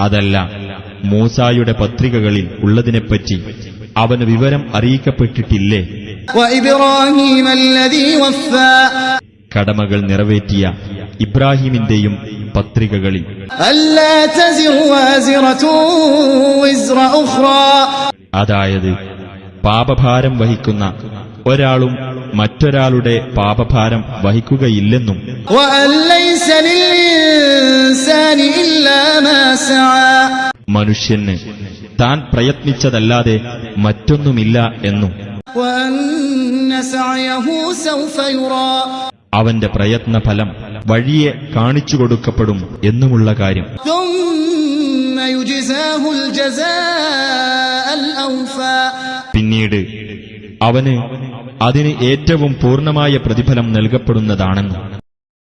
അതല്ല മൂസായുടെ പത്രികകളിൽ ഉള്ളതിനെപ്പറ്റി അവന് വിവരം അറിയിക്കപ്പെട്ടിട്ടില്ലേ? കടമകൾ നിറവേറ്റിയ ഇബ്രാഹിമിന്റെയും പത്രികകളിൽ. അതായത് പാപഭാരം വഹിക്കുന്ന ഒരാളും മറ്റൊരാളുടെ പാപഭാരം വഹിക്കുകയില്ലെന്നും മനുഷ്യന് താൻ പ്രയത്നിച്ചതല്ലാതെ മറ്റൊന്നുമില്ല എന്നും അവന്റെ പ്രയത്ന ഫലം വഴിയെ കാണിച്ചു കൊടുക്കപ്പെടും എന്നുമുള്ള കാര്യം. പിന്നീട് അവന് അതിന് ഏറ്റവും പൂർണമായ പ്രതിഫലം നൽകപ്പെടുന്നതാണെന്നും